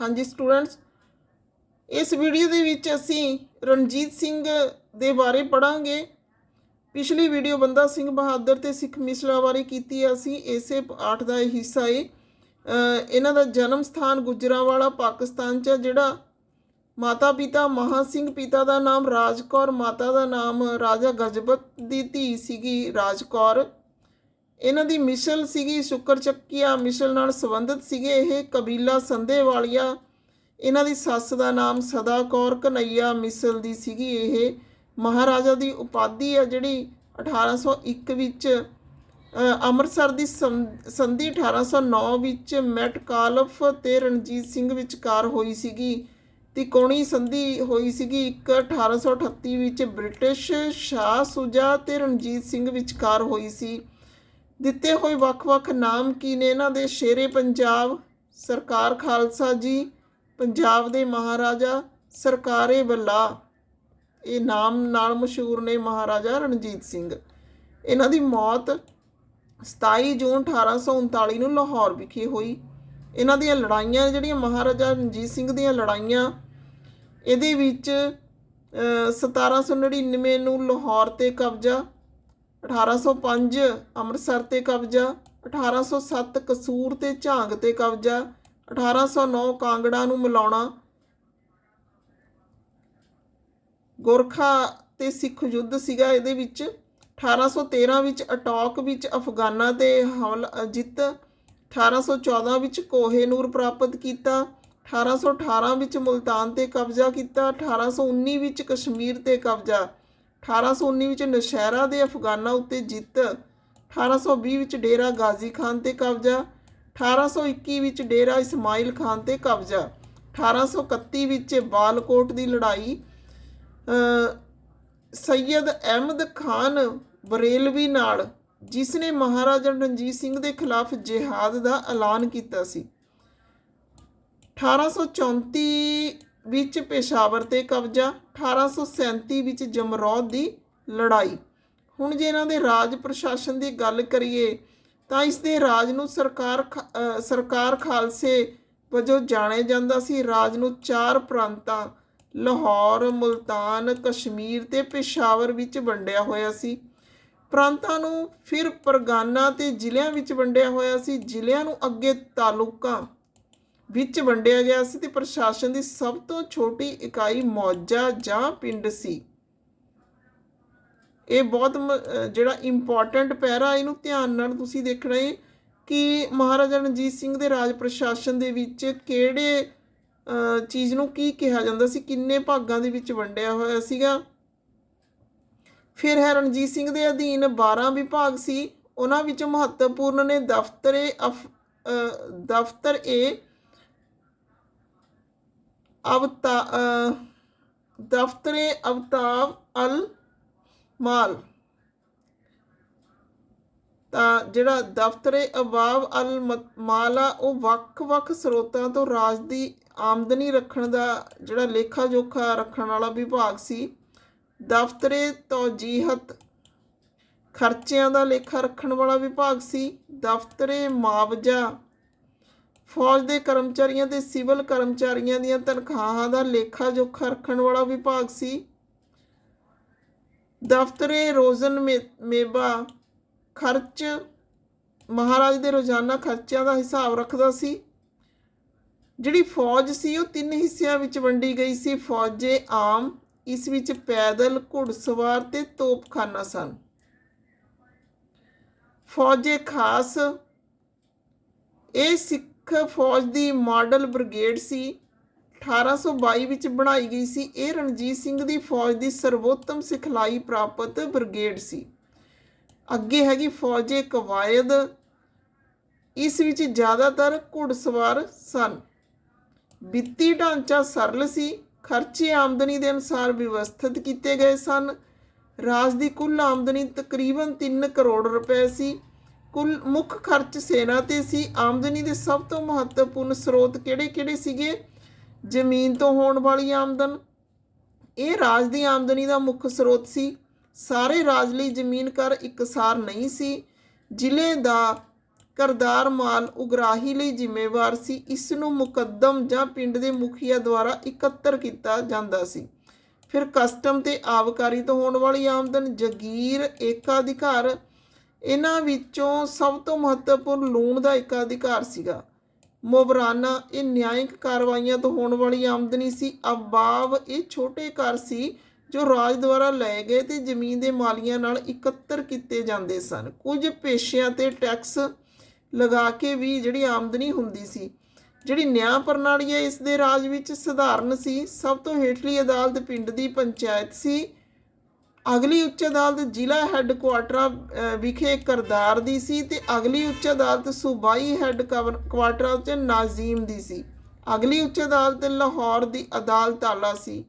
ਹਾਂਜੀ ਸਟੂਡੈਂਟਸ ਇਸ ਵੀਡੀਓ ਦੇ ਵਿੱਚ ਅਸੀਂ ਰਣਜੀਤ ਸਿੰਘ ਦੇ ਬਾਰੇ ਪੜਾਂਗੇ ਪਿਛਲੀ ਵੀਡੀਓ ਬੰਦਾ ਸਿੰਘ ਬਹਾਦਰ ਤੇ ਸਿੱਖ ਮਿਸਲਾ ਬਾਰੇ ਕੀਤੀ ਹੈ ਅਸੀਂ, ਇਸੇ ਪਾਠ ਦਾ ਇਹ ਹਿੱਸਾ ਹੈ ਇਹਨਾਂ ਦਾ ਜਨਮ ਸਥਾਨ ਗੁਜਰਾਂਵਾਲਾ, ਪਾਕਿਸਤਾਨ ਚ ਜਿਹੜਾ ਮਾਤਾ ਪਿਤਾ ਮਹਾ ਸਿੰਘ ਪਿਤਾ ਦਾ ਨਾਮ ਰਾਜਕੌਰ ਮਾਤਾ ਦਾ ਨਾਮ ਰਾਜਾ ਗਜਬਤ ਦੀ ਧੀ ਸੀਗੀ ਰਾਜਕੌਰ ਇਹਨਾਂ ਦੀ ਮਿਸਲ ਸੀਗੀ ਸ਼ੁਕਰ ਚੱਕੀਆ, ਮਿਸਲ ਨਾਲ ਸੰਬੰਧਿਤ ਸੀਗੇ ਇਹ ਕਬੀਲਾ ਸੰਧੇ ਵਾਲੀਆ ਇਹਨਾਂ ਦੀ ਸੱਸ ਦਾ ਨਾਮ ਸਦਾ ਕੌਰ ਕਨਈਆ ਮਿਸਲ ਦੀ ਸੀਗੀ ਇਹ। ਮਹਾਰਾਜਾ ਦੀ ਉਪਾਧੀ ਆ ਜਿਹੜੀ 1801 ਵਿੱਚ ਅੰਮ੍ਰਿਤਸਰ ਦੀ ਸੰ- ਸੰਧੀ 1809 ਵਿੱਚ ਮੈਟਕਾਲਫ ਤੇ ਰਣਜੀਤ ਸਿੰਘ ਵਿਚਕਾਰ ਹੋਈ ਸੀਗੀ। ਤਿਕੋਣੀ ਸੰਧੀ ਹੋਈ ਸੀਗੀ ਇੱਕ 1838 ਵਿੱਚ ਬ੍ਰਿਟਿਸ਼ ਸ਼ਾਹ ਸੁਜਾ ਤੇ ਰਣਜੀਤ ਸਿੰਘ ਵਿਚਕਾਰ ਹੋਈ ਸੀ। ਦਿੱਤੇ ਹੋਏ ਵੱਖ-ਵੱਖ ਨਾਮ ਕੀ ਨੇ ਇਹਨਾਂ ਦੇ? ਸ਼ੇਰੇ ਪੰਜਾਬ ਸਰਕਾਰ ਖਾਲਸਾ ਜੀ ਪੰਜਾਬ ਦੇ ਮਹਾਰਾਜਾ ਸਰਕਾਰੇ ਬੱਲਾ। ਇਹ ਨਾਮ ਨਾਲ ਮਸ਼ਹੂਰ ਨੇ ਮਹਾਰਾਜਾ ਰਣਜੀਤ ਸਿੰਘ। ਇਹਨਾਂ ਦੀ ਮੌਤ 27 ਜੂਨ 1839 ਨੂੰ ਲਾਹੌਰ ਵਿਖੇ ਹੋਈ। ਇਹਨਾਂ ਦੀਆਂ ਲੜਾਈਆਂ ਜਿਹੜੀਆਂ ਮਹਾਰਾਜਾ ਰਣਜੀਤ ਸਿੰਘ ਦੀਆਂ ਲੜਾਈਆਂ ਇਹਦੇ ਵਿੱਚ ਅ, 1799 ਨੂੰ ਲਾਹੌਰ ਤੇ ਕਬਜ਼ਾ 1805 ਅੰਮ੍ਰਿਤਸਰ ਤੇ ਕਬਜ਼ਾ। 1807 ਕਸੂਰ ਤੇ ਝਾਂਗ ਤੇ ਕਬਜ਼ਾ। 1809 ਕਾਂਗੜਾ ਨੂੰ ਮਿਲਾਉਣਾ। ਗੋਰਖਾ ਤੇ ਸਿੱਖ ਯੁੱਧ ਸੀਗਾ ਇਹਦੇ ਵਿੱਚ। 1813 ਵਿੱਚ ਅਟੌਕ ਵਿੱਚ ਅਫਗਾਨਾਂ ਤੇ ਹਮਲਾ ਜਿੱਤ। 1814 ਵਿੱਚ ਕੋਹੇਨੂਰ ਪ੍ਰਾਪਤ ਕੀਤਾ। 1818 ਵਿੱਚ ਮੁਲਤਾਨ ਤੇ ਕਬਜ਼ਾ ਕੀਤਾ। 1819 ਵਿੱਚ ਕਸ਼ਮੀਰ ਤੇ ਕਬਜ਼ਾ। 1819 ਵਿੱਚ ਨਸ਼ਹਿਰਾ ਦੇ ਅਫਗਾਨਾਂ ਉੱਤੇ ਜਿੱਤ 1820 ਵਿੱਚ ਡੇਰਾ ਗਾਜ਼ੀ ਖਾਨ ਤੇ ਕਬਜ਼ਾ 1821 ਵਿੱਚ ਡੇਰਾ ਇਸਮਾਈਲ ਖਾਨ ਤੇ ਕਬਜ਼ਾ 1831 ਵਿੱਚ ਬਾਲਕੋਟ ਦੀ ਲੜਾਈ ਅ, ਅਹਿਮਦ ਖਾਨ ਬਰੇਲਵੀ ਨਾਲ ਜਿਸ ਨੇ ਮਹਾਰਾਜਾ ਰਣਜੀਤ ਸਿੰਘ ਦੇ ਖਿਲਾਫ ਜਿਹਾਦ ਦਾ ਐਲਾਨ ਕੀਤਾ ਸੀ। 1834 ਵਿੱਚ ਪੇਸ਼ਾਵਰ ਤੇ ਕਬਜ਼ਾ 1837 ਵਿੱਚ ਜਮਰੌਦ ਦੀ ਲੜਾਈ। ਹੁਣ ਜੇ ਇਹਨਾਂ ਦੇ ਰਾਜ ਪ੍ਰਸ਼ਾਸਨ ਦੀ ਗੱਲ ਕਰੀਏ, ਤਾਂ ਇਸ ਦੇ ਰਾਜ ਨੂੰ ਸਰਕਾਰ ਖ- ਸਰਕਾਰ ਖਾਲਸੇ ਵਜੋਂ ਜਾਣਿਆ ਜਾਂਦਾ ਸੀ। ਰਾਜ ਨੂੰ ਚਾਰ ਪ੍ਰਾਂਤਾਂ, ਲਾਹੌਰ, ਮੁਲਤਾਨ, ਕਸ਼ਮੀਰ ਤੇ ਪੇਸ਼ਾਵਰ ਵਿੱਚ ਵੰਡਿਆ ਹੋਇਆ ਸੀ। ਪ੍ਰਾਂਤਾਂ ਨੂੰ ਫਿਰ ਪਰਗਾਨਾ ਤੇ ਜ਼ਿਲ੍ਹਿਆਂ ਵਿੱਚ ਵੰਡਿਆ ਹੋਇਆ ਸੀ। ਜ਼ਿਲ੍ਹਿਆਂ ਨੂੰ ਅੱਗੇ ਤਾਲੁਕਾਂ ਵਿੱਚ ਵੰਡਿਆ ਗਿਆ ਸੀ ਤੇ ਪ੍ਰਸ਼ਾਸਨ ਦੀ ਸਭ ਤੋਂ ਛੋਟੀ ਇਕਾਈ ਮੌਜਾ ਜਾਂ ਪਿੰਡ ਸੀ। ਇਹ ਬਹੁਤ ਮ- ਜਿਹੜਾ ਇੰਪੋਰਟੈਂਟ ਪੈਰਾ ਇਹਨੂੰ ਧਿਆਨ ਨਾਲ ਤੁਸੀਂ ਦੇਖਣਾ ਹੈ ਕਿ ਮਹਾਰਾਜਾ ਰਣਜੀਤ ਸਿੰਘ ਦੇ ਰਾਜ ਪ੍ਰਸ਼ਾਸਨ ਦੇ ਵਿੱਚ ਕਿਹੜੇ ਚੀਜ਼ ਨੂੰ ਕੀ ਕਿਹਾ ਜਾਂਦਾ ਸੀ, ਕਿੰਨੇ ਭਾਗਾਂ ਦੇ ਵਿੱਚ ਵੰਡਿਆ ਹੋਇਆ ਸੀਗਾ। ਫਿਰ ਹੈ ਰਣਜੀਤ ਸਿੰਘ ਦੇ ਅਧੀਨ 12 ਵਿਭਾਗ ਸੀ। ਉਹਨਾਂ ਵਿੱਚ ਮਹੱਤਵਪੂਰਨ ਨੇ ਦਫ਼ਤਰੇ ਅਫ ਦਫ਼ਤਰ ਏ ਅਵਤਾ ਦਫ਼ਤਰੇ ਅਵਤਾਬ ਅਲ ਮਾਲ। ਤਾਂ ਜਿਹੜਾ ਦਫ਼ਤਰੇ ਅਬਾਬ ਅਲ ਮ- ਮਾਲ ਆ, ਉਹ ਵੱਖ-ਵੱਖ ਸਰੋਤਾਂ ਤੋਂ ਰਾਜ ਦੀ ਆਮਦਨੀ ਰੱਖਣ ਦਾ ਜਿਹੜਾ ਲੇਖਾ ਜੋਖਾ ਰੱਖਣ ਵਾਲਾ ਵਿਭਾਗ ਸੀ, ਦਫ਼ਤਰੇ ਤੌਜੀਹਤ ਖਰਚਿਆਂ ਦਾ ਲੇਖਾ ਰੱਖਣ ਵਾਲਾ ਵਿਭਾਗ ਸੀ, ਦਫ਼ਤਰੇ ਮੁਆਵਜ਼ਾ ਫੌਜ ਦੇ ਕਰਮਚਾਰੀਆਂ ਤੇ ਸਿਵਲ ਕਰਮਚਾਰੀਆਂ ਦੀਆਂ ਤਨਖਾਹਾਂ ਦਾ ਲੇਖਾ ਜੋਖਾ ਰੱਖਣ ਵਾਲਾ ਵਿਭਾਗ ਸੀ। ਦਫ਼ਤਰੇ ਰੋਜ਼ਨ ਮੇ- ਮੇਬਾ ਖਰਚ, ਮਹਾਰਾਜ ਦੇ ਰੋਜ਼ਾਨਾ ਖਰਚਿਆਂ ਦਾ ਹਿਸਾਬ ਰੱਖਦਾ ਸੀ। ਜਿਹੜੀ ਫੌਜ ਸੀ ਉਹ ਤਿੰਨ ਹਿੱਸਿਆਂ ਵਿੱਚ ਵੰਡੀ ਗਈ ਸੀ। ਫੌਜੇ ਆਮ, ਇਸ ਵਿੱਚ ਪੈਦਲ, ਘੁੜਸਵਾਰ ਤੇ ਤੋਪਖਾਨਾ ਸਨ। ਫੌਜੇ ਖਾਸ, ਇਹ ਸਿੱਖ ਫੌਜ ਦੀ ਮਾਡਲ ਬ੍ਰਿਗੇਡ ਸੀ। 1822 ਵਿੱਚ ਬਣਾਈ ਗਈ ਸੀ। ਇਹ ਰਣਜੀਤ ਸਿੰਘ ਦੀ ਫੌਜ ਦੀ ਸਰਵੋਤਮ ਸਿਖਲਾਈ ਪ੍ਰਾਪਤ ਬ੍ਰਿਗੇਡ ਸੀ। ਅੱਗੇ ਹੈਗੀ ਫੌਜੇ ਕਵਾਇਦ। ਇਸ ਵਿੱਚ ਜ਼ਿਆਦਾਤਰ ਘੁੜਸਵਾਰ ਸਨ। ਵਿੱਤੀ ਢਾਂਚਾ ਸਰਲ ਸੀ। ਖਰਚੇ ਆਮਦਨੀ ਦੇ ਅਨੁਸਾਰ ਵਿਵਸਥਿਤ ਕੀਤੇ ਗਏ ਸਨ। ਰਾਜ ਦੀ ਕੁੱਲ ਆਮਦਨੀ ਤਕਰੀਬਨ 3 ਕਰੋੜ ਰੁਪਏ ਸੀ। ਕੁੱਲ ਮੁੱਖ ਖਰਚ ਸੈਨਾ ਤੇ ਸੀ। ਆਮਦਨੀ ਦੇ ਸਭ ਤੋਂ ਮਹੱਤਵਪੂਰਨ ਸਰੋਤ ਕਿਹੜੇ-ਕਿਹੜੇ ਸੀਗੇ? ਜ਼ਮੀਨ ਤੋਂ ਹੋਣ ਵਾਲੀ ਆਮਦਨ। ਇਹ ਰਾਜ ਦੀ ਆਮਦਨੀ ਦਾ ਮੁੱਖ ਸਰੋਤ ਸੀ। ਸਾਰੇ ਰਾਜ ਲਈ ਜ਼ਮੀਨ ਕਰ ਇਕਸਾਰ ਨਹੀਂ ਸੀ। ਜ਼ਿਲ੍ਹੇ ਦਾ ਕਰਦਾਰ ਮਾਲ ਉਗਰਾਹੀ ਲਈ ਜ਼ਿੰਮੇਵਾਰ ਸੀ। ਇਸ ਨੂੰ ਮੁਕੱਦਮ ਜਾਂ ਪਿੰਡ ਦੇ ਮੁਖੀਆ ਦੁਆਰਾ ਇਕੱਤਰ ਕੀਤਾ ਜਾਂਦਾ ਸੀ। ਫਿਰ ਕਸਟਮ ਤੇ ਆਬਕਾਰੀ ਤੋਂ ਹੋਣ ਵਾਲੀ ਆਮਦਨ। ਜਗੀਰ ਏਕਾਧਿਕਾਰ ਇਹਨਾਂ ਵਿੱਚੋਂ ਸਭ ਤੋਂ ਮਹੱਤਵਪੂਰਨ ਲੂਣ ਦਾ ਇੱਕ ਅਧਿਕਾਰ ਸੀਗਾ। ਮੋਬਰਾਨਾ, ਇਹ ਨਿਆਇਕ ਕਾਰਵਾਈਆਂ ਤੋਂ ਹੋਣ ਵਾਲੀ ਆਮਦਨੀ ਸੀ। ਅਬਾਵ, ਇਹ ਛੋਟੇ ਕਰ ਸੀ ਜੋ ਰਾਜ ਦੁਆਰਾ ਲਏ ਗਏ ਤੇ ਜ਼ਮੀਨ ਦੇ ਮਾਲੀਆਂ ਨਾਲ ਇਕੱਤਰ ਕੀਤੇ ਜਾਂਦੇ ਸਨ। ਕੁਝ ਪੇਸ਼ਿਆਂ ਤੇ ਟੈਕਸ ਲਗਾ ਕੇ ਵੀ ਜਿਹੜੀ ਆਮਦਨੀ ਹੁੰਦੀ ਸੀ, ਜਿਹੜੀ ਨਿਆਂ ਪ੍ਰਣਾਲੀ ਹੈ ਇਸ ਦੇ ਰਾਜ ਵਿੱਚ ਸਧਾਰਨ ਸੀ, ਸਭ ਤੋਂ ਹੇਠਲੀ ਅਦਾਲਤ ਪਿੰਡ ਦੀ ਪੰਚਾਇਤ ਸੀ। ਅਗਲੀ ਉੱਚ ਅਦਾਲਤ ਜ਼ਿਲ੍ਹਾ ਹੈੱਡਕੁਆਟਰਾਂ ਅਹ, ਵਿਖੇ ਕਰਦਾਰ ਦੀ ਸੀ ਤੇ ਅਗਲੀ ਉੱਚ ਅਦਾਲਤ ਸੂਬਾਈ ਹੈੱਡ ਹੈੱਡਕੁਆਟਰਾਂ 'ਚ ਨਾਜ਼ੀਮ ਦੀ ਸੀ। ਅਗਲੀ ਉੱਚ ਅਦਾਲਤ ਲਾਹੌਰ ਦੀ ਅਦਾਲਤ ਆਲਾ ਸੀ।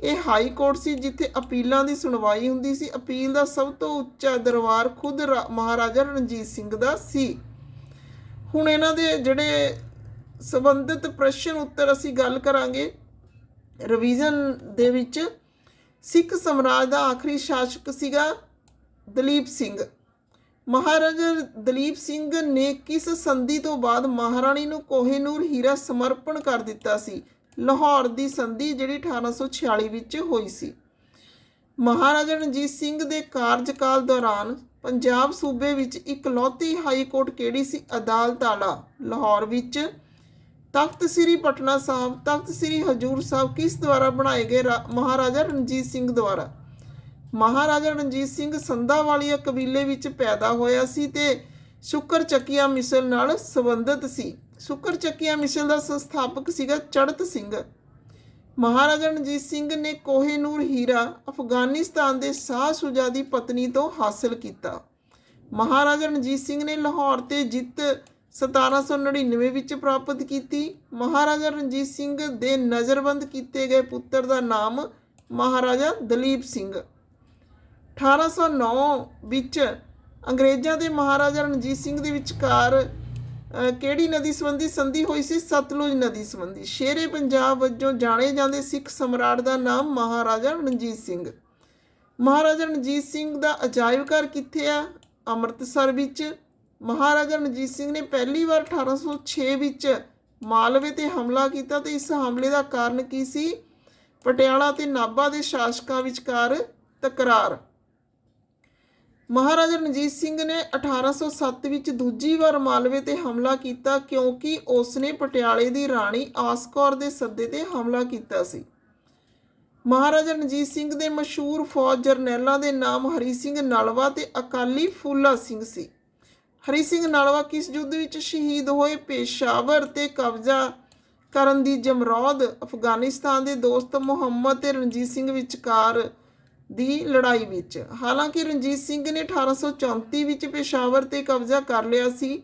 ਇਹ ਹਾਈ ਕੋਰਟ ਸੀ ਜਿੱਥੇ ਅਪੀਲਾਂ ਦੀ ਸੁਣਵਾਈ ਹੁੰਦੀ ਸੀ। ਅਪੀਲ ਦਾ ਸਭ ਤੋਂ ਉੱਚਾ ਦਰਬਾਰ ਖੁਦ ਰਾ- ਮਹਾਰਾਜਾ ਰਣਜੀਤ ਸਿੰਘ ਦਾ ਸੀ। ਹੁਣ ਇਹਨਾਂ ਦੇ ਜਿਹੜੇ ਸੰਬੰਧਿਤ ਪ੍ਰਸ਼ਨ ਉੱਤਰ ਅਸੀਂ ਗੱਲ ਕਰਾਂਗੇ। ਰਿਵੀਜ਼ਨ ਦੇ ਵਿੱਚ ਸਿੱਖ ਸਮਰਾਜ ਦਾ ਆਖਰੀ ਸ਼ਾਸਕ ਸੀਗਾ ਦਲੀਪ ਸਿੰਘ। ਮਹਾਰਾਜਾ ਦਲੀਪ ਸਿੰਘ ਨੇ ਕਿਸ ਸੰਧੀ ਤੋਂ ਬਾਅਦ ਮਹਾਰਾਣੀ ਨੂੰ ਕੋਹੇਨੂਰ ਹੀਰਾ ਸਮਰਪਣ ਕਰ ਦਿੱਤਾ ਸੀ? ਲਾਹੌਰ ਦੀ ਸੰਧੀ ਜਿਹੜੀ 1846 ਵਿੱਚ ਹੋਈ ਸੀ। ਮਹਾਰਾਜਾ ਰਣਜੀਤ ਸਿੰਘ ਦੇ ਕਾਰਜਕਾਲ ਦੌਰਾਨ ਪੰਜਾਬ ਸੂਬੇ ਵਿੱਚ ਇਕਲੌਤੀ ਹਾਈ ਕੋਰਟ ਕਿਹੜੀ ਸੀ? ਅਦਾਲਤ ਆਲਾ ਲਾਹੌਰ ਵਿੱਚ ਤਖਤ ਸ੍ਰੀ ਪਟਨਾ ਸਾਹਿਬ, ਤਖਤ ਸ੍ਰੀ ਹਜੂਰ ਸਾਹਿਬ ਕਿਸ ਦੁਆਰਾ ਬਣਾਏ ਗਏ ਰਾ- ਮਹਾਰਾਜਾ ਰਣਜੀਤ ਸਿੰਘ ਦੁਆਰਾ? ਮਹਾਰਾਜਾ ਰਣਜੀਤ ਸਿੰਘ ਸੰਧਾ ਸੰਧਾਵਾਲੀਆ ਕਬੀਲੇ ਵਿੱਚ ਪੈਦਾ ਹੋਇਆ ਸੀ ਤੇ ਸ਼ੁਕਰ ਚੱਕੀਆ ਮਿਸਲ ਨਾਲ ਸੰਬੰਧਿਤ ਸੀ। ਸ਼ੁਕਰ ਚੱਕੀਆ ਮਿਸਲ ਦਾ ਸੰਸਥਾਪਕ ਸੀਗਾ ਚੜਤ ਸਿੰਘ। ਮਹਾਰਾਜਾ ਰਣਜੀਤ ਸਿੰਘ ਨੇ ਕੋਹੇਨੂਰ ਹੀਰਾ ਅਫਗਾਨਿਸਤਾਨ ਦੇ ਸ਼ਾਹ ਸੁਜਾ ਦੀ ਪਤਨੀ ਤੋਂ ਹਾਸਲ ਕੀਤਾ। ਮਹਾਰਾਜਾ ਰਣਜੀਤ ਸਿੰਘ ਨੇ ਲਾਹੌਰ ਤੇ ਜਿੱਤ 1799 ਵਿੱਚ ਪ੍ਰਾਪਤ ਕੀਤੀ। ਮਹਾਰਾਜਾ ਰਣਜੀਤ ਸਿੰਘ ਦੇ ਨਜ਼ਰਬੰਦ ਕੀਤੇ ਗਏ ਪੁੱਤਰ ਦਾ ਨਾਮ ਮਹਾਰਾਜਾ ਦਲੀਪ ਸਿੰਘ। 1809 ਵਿੱਚ ਅੰਗਰੇਜ਼ਾਂ ਦੇ ਮਹਾਰਾਜਾ ਰਣਜੀਤ ਸਿੰਘ ਦੇ ਵਿਚਕਾਰ ਕਿਹੜੀ ਨਦੀ ਸੰਬੰਧੀ ਸੰਧੀ ਹੋਈ ਸੀ? ਸਤਲੁਜ ਨਦੀ ਸੰਬੰਧੀ। ਸ਼ੇਰੇ ਪੰਜਾਬ ਵਜੋਂ ਜਾਣੇ ਜਾਂਦੇ ਸਿੱਖ ਸਮਰਾਟ ਦਾ ਨਾਮ ਮਹਾਰਾਜਾ ਰਣਜੀਤ ਸਿੰਘ। ਮਹਾਰਾਜਾ ਰਣਜੀਤ ਸਿੰਘ ਦਾ ਅਜਾਇਬ ਘਰ ਕਿੱਥੇ ਆ? ਅੰਮ੍ਰਿਤਸਰ ਵਿੱਚ। ਮਹਾਰਾਜਾ ਰਣਜੀਤ ਸਿੰਘ ਨੇ ਪਹਿਲੀ ਵਾਰ 1806 ਵਿੱਚ ਮਾਲਵੇ ਤੇ ਹਮਲਾ ਕੀਤਾ ਤੇ ਇਸ ਹਮਲੇ ਦਾ ਕਾਰਨ ਕੀ ਸੀ? ਪਟਿਆਲਾ ਤੇ ਨਾਭਾ ਦੇ ਸ਼ਾਸਕਾਂ ਵਿਚਕਾਰ ਤਕਰਾਰ। ਮਹਾਰਾਜਾ ਰਣਜੀਤ ਸਿੰਘ ਨੇ 1807 ਵਿੱਚ ਦੂਜੀ ਵਾਰ ਮਾਲਵੇ ਤੇ ਹਮਲਾ ਕੀਤਾ ਕਿਉਂਕਿ ਉਸਨੇ ਪਟਿਆਲੇ ਦੀ ਰਾਣੀ ਆਸ ਕੌਰ ਦੇ ਸੱਦੇ ਤੇ ਹਮਲਾ ਕੀਤਾ ਸੀ। ਮਹਾਰਾਜਾ ਰਣਜੀਤ ਸਿੰਘ ਦੇ ਮਸ਼ਹੂਰ ਫੌਜ ਜਰਨੈਲਾਂ ਦੇ ਨਾਮ ਹਰੀ ਸਿੰਘ ਨਲਵਾ ਤੇ ਅਕਾਲੀ ਫੂਲਾ ਸਿੰਘ ਸੀ। ਹਰੀ ਸਿੰਘ ਨਾਲਵਾ ਕਿਸ ਯੁੱਧ ਵਿੱਚ ਸ਼ਹੀਦ ਹੋਏ ਪੇਸ਼ਾਵਰ ਤੇ ਕਬਜ਼ਾ ਕਰਨ ਦੀ ਜਮਰੌਦ? ਅਫਗਾਨਿਸਤਾਨ ਦੇ ਦੋਸਤ ਮੁਹੰਮਦ ਤੇ ਰਣਜੀਤ ਸਿੰਘ ਵਿਚਕਾਰ ਦੀ ਲੜਾਈ ਵਿੱਚ। ਹਾਲਾਂਕਿ ਰਣਜੀਤ ਸਿੰਘ ਨੇ 1834 ਵਿੱਚ ਪੇਸ਼ਾਵਰ ਤੇ ਕਬਜ਼ਾ ਕਰ ਲਿਆ ਸੀ,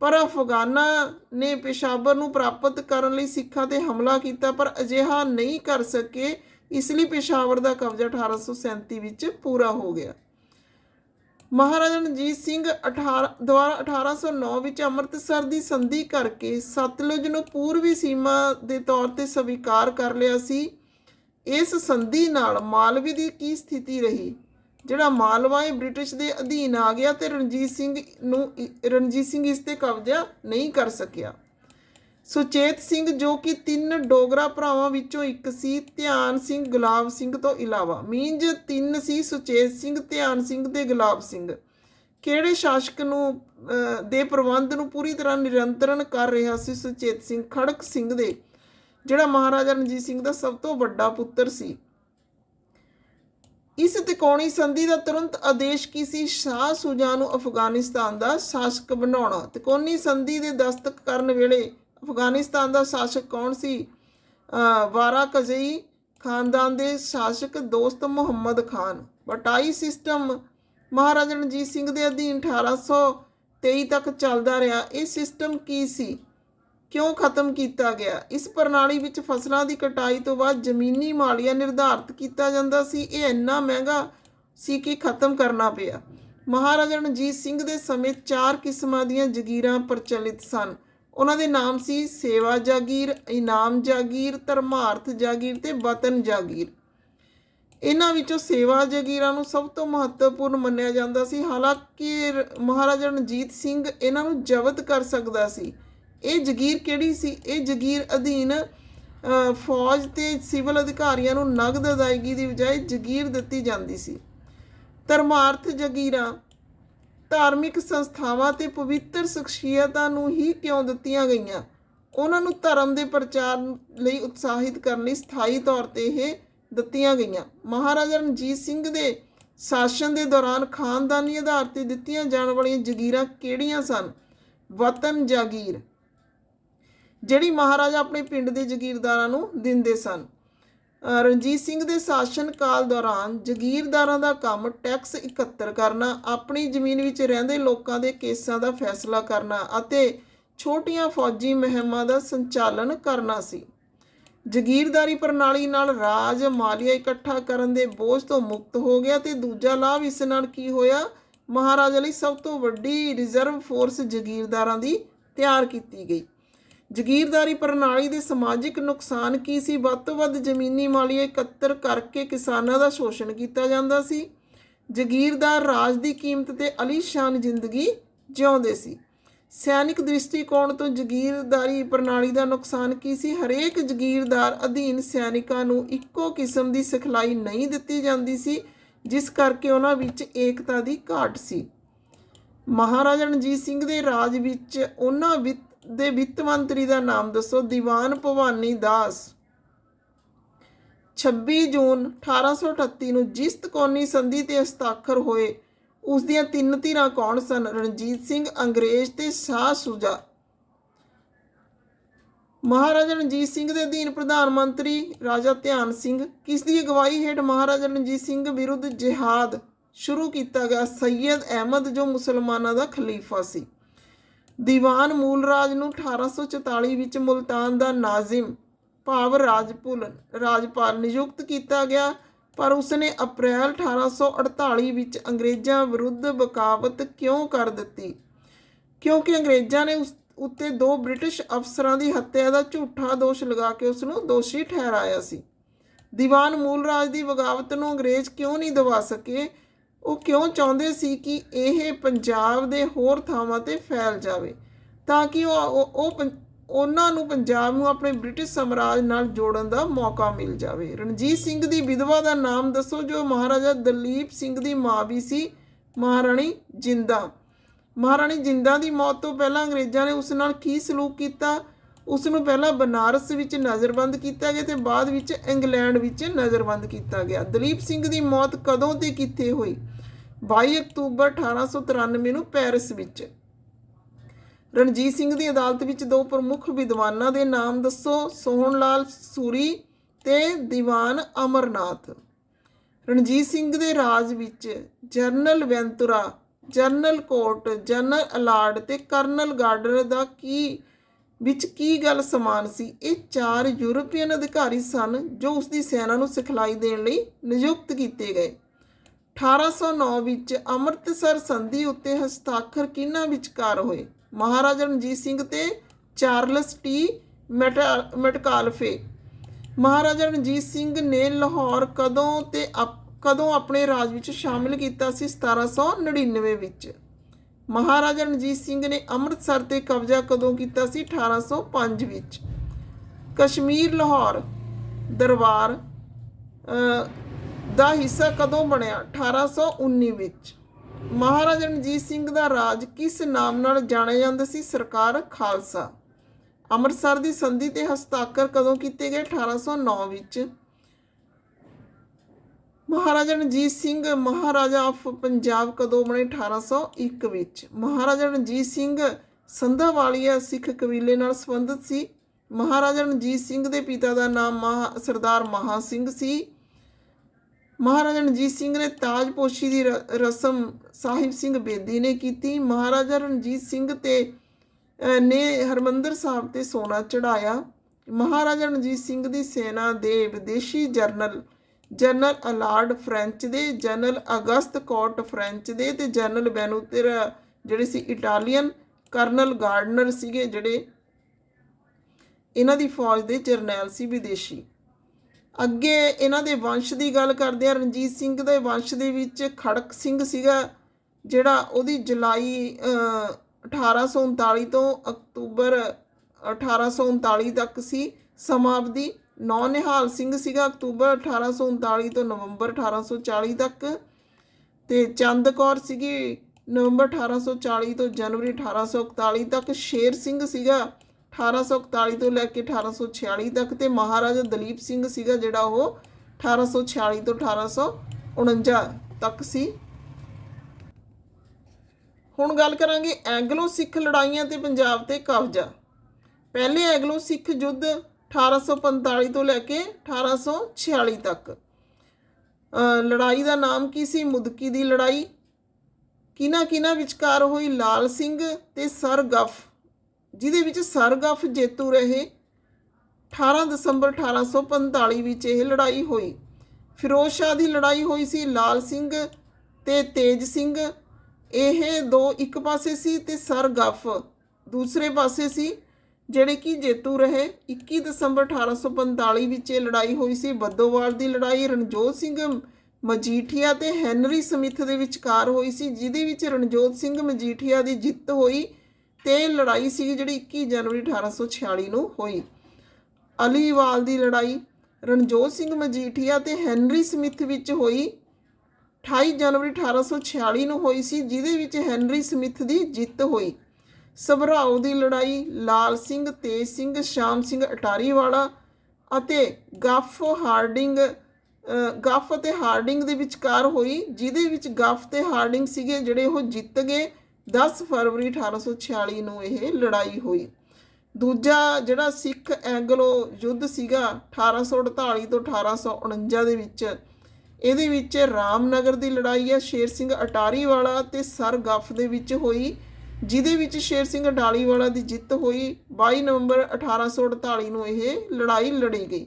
ਪਰ ਅਫਗਾਨਾਂ ਨੇ ਪੇਸ਼ਾਵਰ ਨੂੰ ਪ੍ਰਾਪਤ ਕਰਨ ਲਈ ਸਿੱਖਾਂ ਤੇ ਹਮਲਾ ਕੀਤਾ, ਪਰ ਅਜਿਹਾ ਨਹੀਂ ਕਰ ਸਕੇ, ਇਸ ਲਈ ਪੇਸ਼ਾਵਰ ਦਾ ਕਬਜ਼ਾ 1837 ਵਿੱਚ ਪੂਰਾ ਹੋ ਗਿਆ। ਮਹਾਰਾਜਾ ਰਣਜੀਤ ਸਿੰਘ 18 ਦੁਆਰਾ 1809 ਵਿੱਚ ਅੰਮ੍ਰਿਤਸਰ ਦੀ ਸੰਧੀ ਕਰਕੇ ਸਤਲੁਜ ਨੂੰ ਪੂਰਬੀ ਸੀਮਾ ਦੇ ਤੌਰ ਤੇ ਸਵੀਕਾਰ ਕਰ ਲਿਆ ਸੀ। ਇਸ ਸੰਧੀ ਨਾਲ ਮਾਲਵੇ ਦੀ ਕੀ ਸਥਿਤੀ ਰਹੀ? ਜਿਹੜਾ ਮਾਲਵਾ ਇਹ ਬ੍ਰਿਟਿਸ਼ ਦੇ ਅਧੀਨ ਆ ਗਿਆ ਤੇ ਰਣਜੀਤ ਸਿੰਘ ਨੂੰ ਰਣਜੀਤ ਸਿੰਘ ਇਸ ਤੇ ਕਬਜ਼ਾ ਨਹੀਂ ਕਰ ਸਕਿਆ। ਸੁਚੇਤ ਸਿੰਘ ਜੋ ਕਿ ਤਿੰਨ ਡੋਗਰਾ ਭਰਾਵਾਂ ਵਿੱਚੋਂ ਇੱਕ ਸੀ, ਧਿਆਨ ਸਿੰਘ, ਗੁਲਾਬ ਸਿੰਘ ਤੋਂ ਇਲਾਵਾ। ਮੀਨਜ਼ ਤਿੰਨ ਸੀ, ਸੁਚੇਤ ਸਿੰਘ, ਧਿਆਨ ਸਿੰਘ ਤੇ ਗੁਲਾਬ ਸਿੰਘ। ਕਿਹੜੇ ਸ਼ਾਸਕ ਨੂੰ ਦੇ ਪ੍ਰਬੰਧ ਨੂੰ ਪੂਰੀ ਤਰ੍ਹਾਂ ਨਿਰੰਤਰਣ ਕਰ ਰਿਹਾ ਸੀ ਸੁਚੇਤ ਸਿੰਘ? ਖੜਕ ਸਿੰਘ ਦੇ, ਜਿਹੜਾ ਮਹਾਰਾਜਾ ਰਣਜੀਤ ਸਿੰਘ ਦਾ ਸਭ ਤੋਂ ਵੱਡਾ ਪੁੱਤਰ ਸੀ। ਇਸ ਤਿਕੋਣੀ ਸੰਧੀ ਦਾ ਤੁਰੰਤ ਆਦੇਸ਼ ਕੀ ਸੀ? ਸ਼ਾਹ ਸੁਜਾ ਨੂੰ ਅਫਗਾਨਿਸਤਾਨ ਦਾ ਸ਼ਾਸਕ ਬਣਾਉਣਾ। ਤਿਕੋਣੀ ਸੰਧੀ ਦੇ ਦਸਤਕ ਕਰਨ ਵੇਲੇ ਅਫਗਾਨਿਸਤਾਨ ਦਾ ਸ਼ਾਸਕ ਕੌਣ ਸੀ? ਅਹ ਵਾਰਾ ਕਜ਼ਈ ਖਾਨਦਾਨ ਦੇ ਸ਼ਾਸਕ ਦੋਸਤ ਮੁਹੰਮਦ ਖਾਨ। ਬਟਾਈ ਸਿਸਟਮ, ਮਹਾਰਾਜਾ ਰਣਜੀਤ ਸਿੰਘ ਦੇ ਅਧੀਨ 1823 ਤੱਕ ਚੱਲਦਾ ਰਿਹਾ। ਇਹ ਸਿਸਟਮ ਕੀ ਸੀ? ਕਿਉਂ ਖਤਮ ਕੀਤਾ ਗਿਆ? ਇਸ ਪ੍ਰਣਾਲੀ ਵਿੱਚ ਫਸਲਾਂ ਦੀ ਕਟਾਈ ਤੋਂ ਬਾਅਦ ਜ਼ਮੀਨੀ ਮਾਲੀਆ ਨਿਰਧਾਰਤ ਕੀਤਾ ਜਾਂਦਾ ਸੀ। ਇਹ ਇੰਨਾ ਮਹਿੰਗਾ ਸੀ ਕਿ ਖਤਮ ਕਰਨਾ ਪਿਆ। ਮਹਾਰਾਜਾ ਰਣਜੀਤ ਸਿੰਘ ਦੇ ਸਮੇਂ ਚਾਰ ਕਿਸਮਾਂ ਦੀਆਂ ਜ਼ਗੀਰਾਂ ਪ੍ਰਚਲਿਤ ਸਨ। ਉਹਨਾਂ ਦੇ ਨਾਮ ਸੀ ਸੇਵਾ ਜਾਗੀਰ, ਇਨਾਮ ਜਾਗੀਰ, ਧਰਮਾਰਥ ਜਾਗੀਰ ਤੇ ਵਤਨ ਜਾਗੀਰ। ਇਹਨਾਂ ਵਿੱਚੋਂ ਸੇਵਾ ਜਾਗੀਰਾਂ ਨੂੰ ਸਭ ਤੋਂ ਮਹੱਤਵਪੂਰਨ ਮੰਨਿਆ ਜਾਂਦਾ ਸੀ। ਹਾਲਾਂਕਿ ਰ- ਮਹਾਰਾਜਾ ਰਣਜੀਤ ਸਿੰਘ ਇਹਨਾਂ ਨੂੰ ਜ਼ਬਤ ਕਰ ਸਕਦਾ ਸੀ। ਇਹ ਜਗੀਰ ਕਿਹੜੀ ਸੀ? ਇਹ ਜਗੀਰ ਅਧੀਨ ਫੌਜ ਤੇ ਸਿਵਲ ਅਧਿਕਾਰੀਆਂ ਨੂੰ ਨਗਦ ਅਦਾਇਗੀ ਦੀ ਬਜਾਏ ਜਗੀਰ ਦਿੱਤੀ ਜਾਂਦੀ ਸੀ। ਧਰਮਾਰਥ ਜਗੀਰਾਂ ਧਾਰਮਿਕ ਸੰਸਥਾਵਾਂ ਤੇ ਪਵਿੱਤਰ ਸ਼ਖਸੀਅਤਾਂ ਨੂੰ ਹੀ ਕਿਉਂ ਦਿੱਤੀਆਂ ਗਈਆਂ? ਉਹਨਾਂ ਨੂੰ ਧਰਮ ਦੇ ਪ੍ਰਚਾਰ ਲਈ ਉਤਸ਼ਾਹਿਤ ਕਰਨ ਲਈ ਸਥਾਈ ਤੌਰ ਤੇ ਇਹ ਦਿੱਤੀਆਂ ਗਈਆਂ। ਮਹਾਰਾਜਾ ਰਣਜੀਤ ਸਿੰਘ ਦੇ ਸ਼ਾਸਨ ਦੇ ਦੌਰਾਨ ਖਾਨਦਾਨੀ ਆਧਾਰ ਤੇ ਦਿੱਤੀਆਂ ਜਾਣ ਵਾਲੀਆਂ ਜਗੀਰਾਂ ਕਿਹੜੀਆਂ ਸਨ? ਵਤਨ ਜਾਗੀਰ, ਜਿਹੜੀ ਮਹਾਰਾਜਾ ਆਪਣੇ ਪਿੰਡ ਦੇ ਜਗੀਰਦਾਰਾਂ ਨੂੰ ਦਿੰਦੇ ਸਨ। ਰਣਜੀਤ ਸਿੰਘ ਦੇ ਸ਼ਾਸਨ ਕਾਲ ਦੌਰਾਨ ਜਗੀਰਦਾਰਾਂ ਦਾ ਕੰਮ ਟੈਕਸ ਇਕੱਤਰ ਕਰਨਾ, ਆਪਣੀ ਜ਼ਮੀਨ ਵਿੱਚ ਰਹਿੰਦੇ ਲੋਕਾਂ ਦੇ ਕੇਸਾਂ ਦਾ ਫੈਸਲਾ ਕਰਨਾ ਅਤੇ ਛੋਟੀਆਂ ਫੌਜੀ ਮੁਹਿੰਮਾਂ ਦਾ ਸੰਚਾਲਨ ਕਰਨਾ ਸੀ। ਜਗੀਰਦਾਰੀ ਪ੍ਰਣਾਲੀ ਨਾਲ ਰਾਜ ਮਾਲੀਆ ਇਕੱਠਾ ਕਰਨ ਦੇ ਬੋਝ ਤੋਂ ਮੁਕਤ ਹੋ ਗਿਆ ਤੇ ਦੂਜਾ ਲਾਭ ਇਸ ਨਾਲ ਕੀ ਹੋਇਆ? ਮਹਾਰਾਜਾ ਲਈ ਸਭ ਤੋਂ ਵੱਡੀ ਰਿਜ਼ਰਵ ਫੋਰਸ ਜਗੀਰਦਾਰਾਂ ਦੀ ਤਿਆਰ ਕੀਤੀ ਗਈ। ਜਗੀਰਦਾਰੀ ਪ੍ਰਣਾਲੀ ਦੇ ਸਮਾਜਿਕ ਨੁਕਸਾਨ ਕੀ ਸੀ? ਵੱਧ ਤੋਂ ਵੱਧ ਜ਼ਮੀਨੀ ਮਾਲੀਏ ਇਕੱਤਰ ਕਰਕੇ ਕਿਸਾਨਾਂ ਦਾ ਸ਼ੋਸ਼ਣ ਕੀਤਾ ਜਾਂਦਾ ਸੀ। ਜਗੀਰਦਾਰ ਰਾਜ ਦੀ ਕੀਮਤ ਤੇ ਅਲੀਸ਼ਾਨ ਜ਼ਿੰਦਗੀ ਜਿਉਂਦੇ ਸੀ। ਸੈਨਿਕ ਦ੍ਰਿਸ਼ਟੀਕੋਣ ਤੋਂ ਜਗੀਰਦਾਰੀ ਪ੍ਰਣਾਲੀ ਦਾ ਨੁਕਸਾਨ ਕੀ ਸੀ? ਹਰੇਕ ਜਗੀਰਦਾਰ ਅਧੀਨ ਸੈਨਿਕਾਂ ਨੂੰ ਇੱਕੋ ਕਿਸਮ ਦੀ ਸਿਖਲਾਈ ਨਹੀਂ ਦਿੱਤੀ ਜਾਂਦੀ ਸੀ, ਜਿਸ ਕਰਕੇ ਉਹਨਾਂ ਵਿੱਚ ਏਕਤਾ ਦੀ ਘਾਟ ਸੀ। ਮਹਾਰਾਜਾ ਰਣਜੀਤ ਸਿੰਘ ਦੇ ਰਾਜ ਵਿੱਚ ਉਹਨਾਂ ਵਿੱਤ ਦੇ ਵਿੱਤ ਮੰਤਰੀ ਦਾ ਨਾਮ ਦੱਸੋ, ਦੀਵਾਨ ਭਵਾਨੀ ਦਾਸ। 26 ਜੂਨ 1838 ਨੂੰ ਜਿਸ ਤਕੋਨੀ ਸੰਧੀ ਤੇ ਹਸਤਾਖਰ ਹੋਏ। ਉਸ ਦੀਆਂ ਤਿੰਨ ਧਿਰਾਂ ਕੌਣ ਸਨ? ਰਣਜੀਤ ਸਿੰਘ, ਅੰਗਰੇਜ਼ ਤੇ ਸ਼ਾਹ ਸੁਜਾ। ਮਹਾਰਾਜਾ ਰਣਜੀਤ ਸਿੰਘ ਦੇ ਅਧੀਨ ਪ੍ਰਧਾਨ ਮੰਤਰੀ ਰਾਜਾ ਧਿਆਨ ਸਿੰਘ। ਕਿਸ ਦੀ ਅਗਵਾਈ ਹੇਠ ਮਹਾਰਾਜਾ ਰਣਜੀਤ ਸਿੰਘ ਵਿਰੁੱਧ ਜਿਹਾਦ ਸ਼ੁਰੂ ਕੀਤਾ ਗਿਆ? ਸੈਯਦ ਅਹਿਮਦ, ਜੋ ਮੁਸਲਮਾਨਾਂ ਦਾ ਖਲੀਫਾ ਸੀ। ਦੀਵਾਨ ਮੂਲ ਰਾਜ ਨੂੰ 1844 ਵਿੱਚ ਮੁਲਤਾਨ ਦਾ ਨਾਜ਼ਿਮ ਭਾਵ ਰਾਜਪੁਲ, ਰਾਜਪਾਲ ਨਿਯੁਕਤ ਕੀਤਾ ਗਿਆ, ਪਰ ਉਸਨੇ ਅਪ੍ਰੈਲ 1848 ਵਿੱਚ ਅੰਗਰੇਜ਼ਾਂ ਵਿਰੁੱਧ ਬਗਾਵਤ ਕਿਉਂ ਕਰ ਦਿੱਤੀ? ਕਿਉਂਕਿ ਅੰਗਰੇਜ਼ਾਂ ਨੇ ਉਸ ਉੱਤੇ ਦੋ ਬ੍ਰਿਟਿਸ਼ ਅਫਸਰਾਂ ਦੀ ਹੱਤਿਆ ਦਾ ਝੂਠਾ ਦੋਸ਼ ਲਗਾ ਕੇ ਉਸ ਨੂੰ ਦੋਸ਼ੀ ਠਹਿਰਾਇਆ ਸੀ। ਦੀਵਾਨ ਮੂਲ ਰਾਜ ਦੀ ਬਗਾਵਤ ਨੂੰ ਅੰਗਰੇਜ਼ ਕਿਉਂ ਨਹੀਂ ਦਵਾ ਸਕੇ? ਉਹ ਕਿਉਂ ਚਾਹੁੰਦੇ ਸੀ ਕਿ ਇਹ ਪੰਜਾਬ ਦੇ ਹੋਰ ਥਾਵਾਂ ਤੇ ਫੈਲ ਜਾਵੇ? ਤਾਂ ਕਿ ਉਹ, ਉਹ- ਪੰ- ਉਹਨਾਂ ਨੂੰ ਪੰਜਾਬ ਨੂੰ ਆਪਣੇ ਬ੍ਰਿਟਿਸ਼ ਸਮਰਾਜ ਨਾਲ ਜੋੜਨ ਦਾ ਮੌਕਾ ਮਿਲ ਜਾਵੇ। ਰਣਜੀਤ ਸਿੰਘ ਦੀ ਵਿਧਵਾ ਦਾ ਨਾਮ ਦੱਸੋ, ਜੋ ਮਹਾਰਾਜਾ ਦਲੀਪ ਸਿੰਘ ਦੀ ਮਾਂ ਵੀ ਸੀ, ਮਹਾਰਾਣੀ ਜਿੰਦਾ। ਮਹਾਰਾਣੀ ਜਿੰਦਾ ਦੀ ਮੌਤ ਤੋਂ ਪਹਿਲਾਂ ਅੰਗਰੇਜ਼ਾਂ ਨੇ ਉਸ ਨਾਲ ਕੀ ਸਲੂਕ ਕੀਤਾ? ਉਸ ਨੂੰ ਪਹਿਲਾਂ ਬਨਾਰਸ ਵਿੱਚ ਨਜ਼ਰਬੰਦ ਕੀਤਾ ਗਿਆ ਤੇ ਬਾਅਦ ਵਿੱਚ ਇੰਗਲੈਂਡ ਵਿੱਚ ਨਜ਼ਰਬੰਦ ਕੀਤਾ ਗਿਆ। ਦਲੀਪ ਸਿੰਘ ਦੀ ਮੌਤ ਕਦੋਂ ਤੇ ਕਿੱਥੇ ਹੋਈ? 22 ਅਕਤੂਬਰ 1893 ਨੂੰ ਪੈਰਿਸ ਵਿੱਚ। ਰਣਜੀਤ ਸਿੰਘ ਦੀ ਅਦਾਲਤ ਵਿੱਚ ਦੋ ਪ੍ਰਮੁੱਖ ਵਿਦਵਾਨਾਂ ਦੇ ਨਾਮ ਦੱਸੋ ਸੋਹਣ ਲਾਲ ਸੂਰੀ ਤੇ ਦੀਵਾਨ ਅਮਰਨਾਥ। ਰਣਜੀਤ ਸਿੰਘ ਦੇ ਰਾਜ ਵਿੱਚ general Ventura, general Court general Allard ਤੇ ਕਰਨਲ ਗਾਰਡਰ ਦਾ ਕੀ, ਵਿੱਚ ਕੀ ਗੱਲ ਸਮਾਨ ਸੀ? ਇਹ ਚਾਰ ਯੂਰਪੀਅਨ ਅਧਿਕਾਰੀ ਸਨ ਜੋ ਉਸ ਦੀ ਸੈਨਾ ਨੂੰ ਸਿਖਲਾਈ ਦੇਣ ਲਈ ਨਿਯੁਕਤ ਕੀਤੇ ਗਏ। 1809 ਵਿੱਚ ਅੰਮ੍ਰਿਤਸਰ ਸੰਧੀ ਉੱਤੇ ਹਸਤਾਖਰ ਕਿਹਨਾਂ ਵਿਚਕਾਰ ਹੋਏ? ਮਹਾਰਾਜਾ ਰਣਜੀਤ ਸਿੰਘ ਤੇ ਚਾਰਲਸ ਟੀ. ਮੈਟਾ- ਮੈਟਕਾਲਫੇ। ਮਹਾਰਾਜਾ ਰਣਜੀਤ ਸਿੰਘ ਨੇ ਲਾਹੌਰ ਕਦੋਂ ਤੇ ਅਪ- ਕਦੋਂ ਆਪਣੇ ਰਾਜ ਵਿੱਚ ਸ਼ਾਮਿਲ ਕੀਤਾ ਸੀ? 1799 ਵਿੱਚ। ਮਹਾਰਾਜਾ ਰਣਜੀਤ ਸਿੰਘ ਨੇ ਅੰਮ੍ਰਿਤਸਰ ਤੇ ਕਬਜ਼ਾ ਕਦੋਂ ਕੀਤਾ ਸੀ? 1805 ਵਿੱਚ। ਕਸ਼ਮੀਰ ਲਾਹੌਰ ਦਰਬਾਰ ਦਾ ਹਿੱਸਾ ਕਦੋਂ ਬਣਿਆ? 1819 ਵਿੱਚ। ਮਹਾਰਾਜਾ ਰਣਜੀਤ ਸਿੰਘ ਦਾ ਰਾਜ ਕਿਸ ਨਾਮ ਨਾਲ ਜਾਣਿਆ ਜਾਂਦਾ ਸੀ? ਸਰਕਾਰ ਖਾਲਸਾ। ਅੰਮ੍ਰਿਤਸਰ ਦੀ ਸੰਧੀ ਤੇ ਹਸਤਾਖਰ ਕਦੋਂ ਕੀਤੇ ਗਏ? 1809 ਵਿੱਚ। ਮਹਾਰਾਜਾ ਰਣਜੀਤ ਸਿੰਘ, ਮਹਾਰਾਜਾ ਆਫ ਪੰਜਾਬ ਕਦੋਂ ਬਣੇ? 1801 ਵਿੱਚ। ਮਹਾਰਾਜਾ ਰਣਜੀਤ ਸਿੰਘ ਸੰਧਾਵਾਲੀਆ ਸਿੱਖ ਕਬੀਲੇ ਨਾਲ ਸੰਬੰਧਿਤ ਸੀ। ਮਹਾਰਾਜਾ ਰਣਜੀਤ ਸਿੰਘ ਦੇ ਪਿਤਾ ਦਾ ਨਾਮ ਮਹਾ, ਸਰਦਾਰ ਮਹਾ ਸਿੰਘ ਸੀ। ਮਹਾਰਾਜਾ ਰਣਜੀਤ ਸਿੰਘ ਨੇ ਤਾਜਪੋਸ਼ੀ ਦੀ ਰ- ਰਸਮ ਸਾਹਿਬ ਸਿੰਘ ਬੇਦੀ ਨੇ ਕੀਤੀ। ਮਹਾਰਾਜਾ ਰਣਜੀਤ ਸਿੰਘ ਤੇ ਨੇ ਹਰਮੰਦਰ ਸਾਹਿਬ ਤੇ ਸੋਨਾ ਚੜਾਇਆ ਮਹਾਰਾਜਾ ਰਣਜੀਤ ਸਿੰਘ ਦੀ ਸੈਨਾ ਦੇ ਵਿਦੇਸ਼ੀ ਜਰਨਲ ਜਨਰਲ ਅਲਾਰਡ ਫ੍ਰੈਂਚ ਦੇ ਜਨਰਲ ਅਗਸਤ ਕੋਟ ਫ੍ਰੈਂਚ ਦੇ ਤੇ ਜਨਰਲ ਬੈਨੂਤਰ, ਜਿਹੜੇ ਸੀ ਇਟਾਲੀਅਨ ਕਰਨਲ ਗਾਰਡਨਰ ਸੀਗੇ, ਜਿਹੜੇ ਇਹਨਾਂ ਦੀ ਫੌਜ ਦੇ ਜਰਨੈਲ ਸੀ ਵਿਦੇਸ਼ੀ। ਅੱਗੇ ਇਹਨਾਂ ਦੇ ਵੰਸ਼ ਦੀ ਗੱਲ ਕਰਦੇ ਆ ਰਣਜੀਤ ਸਿੰਘ ਦੇ ਵੰਸ਼ ਦੇ ਵਿੱਚ ਖੜਕ ਸਿੰਘ ਸੀਗਾ ਜਿਹੜਾ ਉਹਦੀ ਜੁਲਾਈ ਅਹ, 1839 ਤੋਂ ਅਕਤੂਬਰ 1839 ਤੱਕ ਸੀ ਸਮਾਪਤੀ ਨੌ ਨਿਹਾਲ ਸਿੰਘ ਸੀਗਾ ਅਕਤੂਬਰ 1839 ਤੋਂ ਨਵੰਬਰ 1840 ਤੱਕ। ਤੇ ਚੰਦ ਕੌਰ ਸੀਗੀ ਨਵੰਬਰ 1840 ਤੋਂ ਜਨਵਰੀ 1841 ਤੱਕ। ਸ਼ੇਰ ਸਿੰਘ ਸੀਗਾ 1841 ਤੋਂ ਲੈ ਕੇ 1846 ਤੱਕ ਤੇ ਮਹਾਰਾਜਾ ਦਲੀਪ ਸਿੰਘ ਸੀਗਾ ਜਿਹੜਾ ਉਹ 1846 ਤੋਂ 1849 ਤੱਕ ਸੀ। ਹੁਣ ਗੱਲ ਕਰਾਂਗੇ ਐਂਗਲੋ ਸਿੱਖ ਲੜਾਈਆਂ ਤੇ ਪੰਜਾਬ ਤੇ ਕਬਜ਼ਾ। ਪਹਿਲੇ ਐਂਗਲੋ ਸਿੱਖ ਯੁੱਧ 1845 ਤੋਂ ਲੈ ਕੇ 1846 ਤੱਕ। ਲੜਾਈ ਦਾ ਨਾਮ ਕੀ ਸੀ? ਮੁਦਕੀ ਦੀ ਲੜਾਈ। ਕਿਨਾ ਕਿਨਾ ਵਿਚਕਾਰ ਹੋਈ? ਲਾਲ ਸਿੰਘ ਤੇ ਸਰਗਫ ਜਿਹਦੇ ਵਿੱਚ ਸਰਗਫ ਜੇਤੂ ਰਹੇ। 18 ਦਸੰਬਰ 1845 ਵਿੱਚ ਇਹ ਲੜਾਈ ਹੋਈ। ਫਿਰੋਜ਼ ਸ਼ਾਹ ਦੀ ਲੜਾਈ ਹੋਈ ਸੀ, ਲਾਲ ਸਿੰਘ ਤੇ ਤੇਜ ਸਿੰਘ। ਇਹ ਦੋ ਇੱਕ ਪਾਸੇ ਸੀ ਤੇ ਸਰਗਫ ਦੂਸਰੇ ਪਾਸੇ ਸੀ, ਜਿਹੜੇ ਕਿ ਜੇਤੂ ਰਹੇ। 21 ਦਸੰਬਰ 1845 ਵਿੱਚ ਇਹ ਲੜਾਈ ਹੋਈ ਸੀ। ਬੱਦੋਵਾਲ ਦੀ ਲੜਾਈ ਰਣਜੋਤ ਸਿੰਘ ਮਜੀਠੀਆ ਤੇ ਹੈਨਰੀ ਸਮਿਥ ਦੇ ਵਿਚਕਾਰ ਹੋਈ ਸੀ, ਜਿਹਦੇ ਵਿੱਚ ਰਣਜੋਤ ਸਿੰਘ ਮਜੀਠੀਆ ਦੀ ਜਿੱਤ ਹੋਈ। ਤੇ ਲੜਾਈ ਸੀ ਜਿਹੜੀ 21 ਜਨਵਰੀ 1846 ਨੂੰ ਹੋਈ। ਅਲੀਵਾਲ ਦੀ ਲੜਾਈ ਰਣਜੋਤ ਸਿੰਘ ਮਜੀਠੀਆ ਤੇ ਹੈਨਰੀ ਸਮਿਥ ਵਿੱਚ ਹੋਈ। 28 ਜਨਵਰੀ 1846 ਨੂੰ ਹੋਈ ਸੀ ਜਿਹਦੇ ਵਿੱਚ ਹੈਨਰੀ ਸਮਿਥ ਦੀ ਜਿੱਤ ਹੋਈ। ਸਭਰਾਓ ਦੀ ਲੜਾਈ ਲਾਲ ਸਿੰਘ ਤੇਜ ਸਿੰਘ ਸ਼ਾਮ ਸਿੰਘ ਅਟਾਰੀ ਵਾਲਾ ਅਤੇ ਗੱਫ ਹਾਰਡਿੰਗ ਅ, ਗੱਫ ਅਤੇ ਹਾਰਡਿੰਗ ਦੇ ਵਿਚਕਾਰ ਹੋਈ ਜਿਹਦੇ ਵਿੱਚ ਗੱਫ ਤੇ ਹਾਰਡਿੰਗ ਸੀਗੇ ਜਿਹੜੇ ਉਹ ਜਿੱਤ ਗਏ। 10 ਫਰਵਰੀ 1846 ਨੂੰ ਇਹ ਲੜਾਈ ਹੋਈ। ਦੂਜਾ ਜਿਹੜਾ ਸਿੱਖ ਐਂਗਲੋ ਯੁੱਧ ਸੀਗਾ 1848 ਤੋਂ 1849 ਦੇ ਵਿੱਚ, ਇਹਦੇ ਵਿੱਚ ਰਾਮਨਗਰ ਦੀ ਲੜਾਈ ਹੈ ਸ਼ੇਰ ਸਿੰਘ ਅਟਾਰੀ ਵਾਲਾ ਤੇ ਸਰਗਫ ਦੇ ਵਿੱਚ ਹੋਈ, ਜਿਹਦੇ ਵਿੱਚ ਸ਼ੇਰ ਸਿੰਘ ਅਟਾਲੀ ਵਾਲਾ ਦੀ ਜਿੱਤ ਹੋਈ। 22 ਨਵੰਬਰ 1848 ਨੂੰ ਇਹ ਲੜਾਈ ਲੜੀ ਗਈ।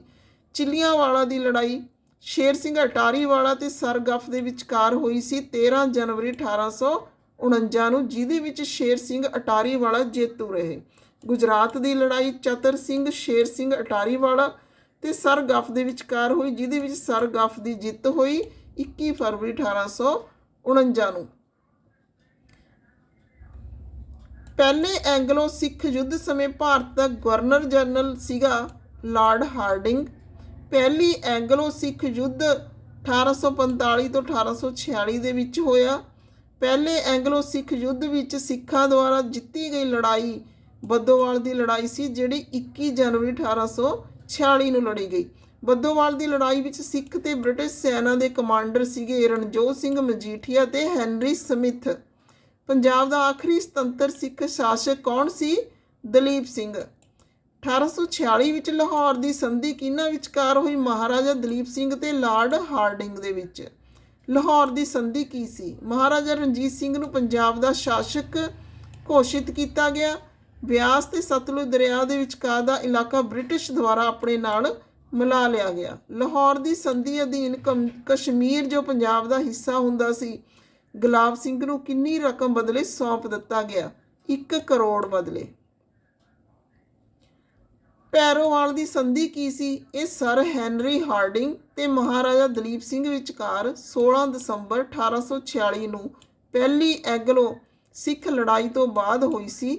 ਚਿੱਲੀਆਂ ਵਾਲਾ ਦੀ ਲੜਾਈ, ਸ਼ੇਰ ਸਿੰਘ ਅਟਾਰੀ ਵਾਲਾ ਤੇ ਸਰਗਫ ਦੇ ਵਿਚਕਾਰ ਹੋਈ ਸੀ 13 ਜਨਵਰੀ 1849 ਨੂੰ, ਜਿਹਦੇ ਵਿੱਚ ਸ਼ੇਰ ਸਿੰਘ ਅਟਾਰੀ ਵਾਲਾ ਜੇਤੂ ਰਹੇ। ਗੁਜਰਾਤ ਦੀ ਲੜਾਈ ਚਤਰ ਸਿੰਘ, ਸ਼ੇਰ ਸਿੰਘ ਅਟਾਰੀ ਵਾਲਾ ਤੇ ਸਰਗਫ ਦੇ ਵਿਚਕਾਰ ਹੋਈ, ਜਿਹਦੇ ਵਿੱਚ ਸਰਗਫ ਦੀ ਜਿੱਤ ਹੋਈ 21 ਫਰਵਰੀ 1849 ਨੂੰ। ਪਹਿਲੇ ਐਂਗਲੋ ਸਿੱਖ ਯੁੱਧ ਸਮੇਂ ਭਾਰਤ ਦਾ ਗਵਰਨਰ ਜਨਰਲ ਸੀਗਾ ਲਾਰਡ ਹਾਰਡਿੰਗ। ਪਹਿਲੀ ਐਂਗਲੋ ਸਿੱਖ ਯੁੱਧ 1845 ਤੋਂ 1846 ਦੇ ਵਿੱਚ ਹੋਇਆ। ਪਹਿਲੇ ਐਂਗਲੋ ਸਿੱਖ ਯੁੱਧ ਵਿੱਚ ਸਿੱਖਾਂ ਦੁਆਰਾ ਜਿੱਤੀ ਗਈ ਲੜਾਈ ਬੱਦੋਵਾਲ ਦੀ ਲੜਾਈ ਸੀ, ਜਿਹੜੀ 21 ਜਨਵਰੀ 1846 ਨੂੰ ਲੜੀ ਗਈ। ਬੱਦੋਵਾਲ ਦੀ ਲੜਾਈ ਵਿੱਚ ਸਿੱਖ ਤੇ ਬ੍ਰਿਟਿਸ਼ ਸੈਨਾ ਦੇ ਕਮਾਂਡਰ ਸੀਗੇ ਰਣਜੋਤ ਸਿੰਘ ਮਜੀਠੀਆ ਤੇ ਹੈਨਰੀ ਸਮਿਥ। ਪੰਜਾਬ ਦਾ ਆਖਰੀ ਸੁਤੰਤਰ ਸਿੱਖ ਸ਼ਾਸਕ ਕੌਣ ਸੀ? ਦਲੀਪ ਸਿੰਘ। 1846 ਵਿੱਚ ਲਾਹੌਰ ਦੀ ਸੰਧੀ ਕਿਹਨਾਂ ਵਿਚਕਾਰ ਹੋਈ? ਮਹਾਰਾਜਾ ਦਲੀਪ ਸਿੰਘ ਤੇ ਲਾਰਡ ਹਾਰਡਿੰਗ ਦੇ ਵਿੱਚ। ਲਾਹੌਰ ਦੀ ਸੰਧੀ ਕੀ ਸੀ? ਮਹਾਰਾਜਾ ਰਣਜੀਤ ਸਿੰਘ ਨੂੰ ਪੰਜਾਬ ਦਾ ਸ਼ਾਸਕ ਘੋਸ਼ਿਤ ਕੀਤਾ ਗਿਆ। ਬਿਆਸ ਤੇ ਸਤਲੁਜ ਦਰਿਆ ਦੇ ਵਿਚਕਾਰ ਦਾ ਇਲਾਕਾ ਬ੍ਰਿਟਿਸ਼ ਦੁਆਰਾ ਆਪਣੇ ਨਾਲ ਮਿਲਾ ਲਿਆ ਗਿਆ। ਲਾਹੌਰ ਦੀ ਸੰਧੀ ਅਧੀਨ ਕਮ- ਕਸ਼ਮੀਰ ਜੋ ਪੰਜਾਬ ਦਾ ਹਿੱਸਾ ਹੁੰਦਾ ਸੀ, ਗੁਲਾਬ ਸਿੰਘ ਨੂੰ ਕਿੰਨੀ ਰਕਮ ਬਦਲੇ ਸੌਂਪ ਦਿੱਤਾ ਗਿਆ? 1 ਕਰੋੜ ਬਦਲੇ। ਪੈਰੋਵਾਲ ਦੀ ਸੰਧੀ ਕੀ ਸੀ? ਇਹ ਸਰ ਹੈਨਰੀ ਹਾਰਡਿੰਗ ਤੇ ਮਹਾਰਾਜਾ ਦਲੀਪ ਸਿੰਘ ਵਿਚਕਾਰ 16 ਦਸੰਬਰ 1846 ਨੂੰ ਪਹਿਲੀ ਐਗਲੋ ਸਿੱਖ ਲੜਾਈ ਤੋਂ ਬਾਅਦ ਹੋਈ ਸੀ।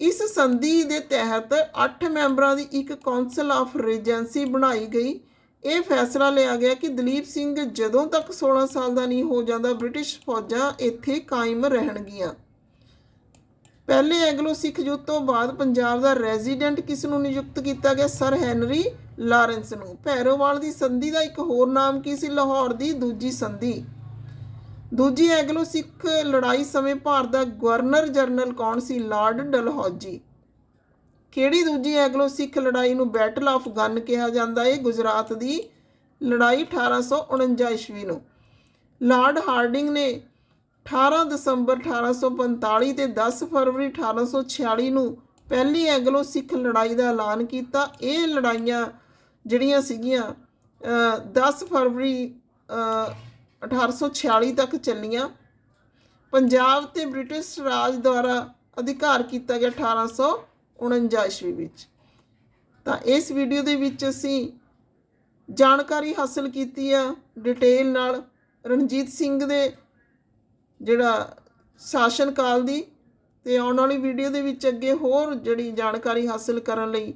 ਇਸ ਸੰਧੀ ਦੇ ਤਹਿਤ 8 ਮੈਂਬਰਾਂ ਦੀ ਇੱਕ ਕਾਉਂਸਲ ਆਫ ਰੀਜੈਂਸੀ ਬਣਾਈ ਗਈ। ਇਹ ਫੈਸਲਾ ਲਿਆ ਗਿਆ ਕਿ ਦਲੀਪ ਸਿੰਘ ਜਦੋਂ ਤੱਕ 16 ਸਾਲ ਦਾ ਨਹੀਂ ਹੋ ਜਾਂਦਾ, ਬ੍ਰਿਟਿਸ਼ ਫੌਜਾਂ ਇੱਥੇ ਕਾਇਮ ਰਹਿਣਗੀਆਂ। ਪਹਿਲੇ ਐਂਗਲੋ ਸਿੱਖ ਯੁੱਧ ਤੋਂ ਬਾਅਦ ਪੰਜਾਬ ਦਾ ਰੈਜ਼ੀਡੈਂਟ ਕਿਸ ਨੂੰ ਨਿਯੁਕਤ ਕੀਤਾ ਗਿਆ? ਸਰ ਹੈਨਰੀ ਲਾਰੈਂਸ ਨੂੰ। ਭੈਰੋਵਾਲ ਦੀ ਸੰਧੀ ਦਾ ਇੱਕ ਹੋਰ ਨਾਮ ਕੀ ਸੀ? ਲਾਹੌਰ ਦੀ ਦੂਜੀ ਸੰਧੀ। ਦੂਜੀ ਐਂਗਲੋ ਸਿੱਖ ਲੜਾਈ ਸਮੇਂ ਭਾਰਤ ਦਾ ਗਵਰਨਰ ਜਨਰਲ ਕੌਣ ਸੀ? ਲਾਰਡ ਡਲਹੌਜੀ। ਕਿਹੜੀ ਦੂਜੀ ਐਂਗਲੋ ਸਿੱਖ ਲੜਾਈ ਨੂੰ ਬੈਟਲ ਆਫ ਗਨ ਕਿਹਾ ਜਾਂਦਾ? ਹੈ ਗੁਜਰਾਤ ਦੀ ਲੜਾਈ 1849 ਈਸਵੀ ਨੂੰ। ਲਾਰਡ ਹਾਰਡਿੰਗ ਨੇ 18 ਦਸੰਬਰ 1845 ਤੇ 10 ਫਰਵਰੀ 1846 ਨੂੰ ਪਹਿਲੀ ਐਂਗਲੋ ਸਿੱਖ ਲੜਾਈ ਦਾ ਐਲਾਨ ਕੀਤਾ। ਇਹ ਲੜਾਈਆਂ ਜਿਹੜੀਆਂ ਸੀਗੀਆਂ ਅ, 10 ਫਰਵਰੀ ਅ, 1846 ਤੱਕ ਚੱਲੀਆਂ। ਪੰਜਾਬ ਤੇ ਬ੍ਰਿਟਿਸ਼ ਰਾਜ ਦੁਆਰਾ ਅਧਿਕਾਰ ਕੀਤਾ ਗਿਆ 1849 ਈਸਵੀ ਵਿੱਚ। ਤਾਂ ਇਸ ਵੀਡੀਓ ਦੇ ਵਿੱਚ ਅਸੀਂ ਜਾਣਕਾਰੀ ਹਾਸਲ ਕੀਤੀ ਆ। ਡਿਟੇਲ ਨਾਲ ਰਣਜੀਤ ਸਿੰਘ ਦੇ ਜਿਹੜਾ ਸ਼ਾਸਨ ਕਾਲ ਦੀ ਤੇ ਆਉਣ ਵਾਲੀ ਵੀਡੀਓ ਦੇ ਵਿੱਚ ਅੱਗੇ ਹੋਰ ਜਿਹੜੀ ਜਾਣਕਾਰੀ ਹਾਸਲ ਕਰਨ ਲਈ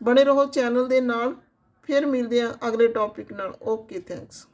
ਬਣੇ ਰਹੋ ਚੈਨਲ ਦੇ ਨਾਲ। ਫਿਰ ਮਿਲਦੇ ਹਾਂ ਅਗਲੇ ਟੌਪਿਕ ਨਾਲ। Okay thanks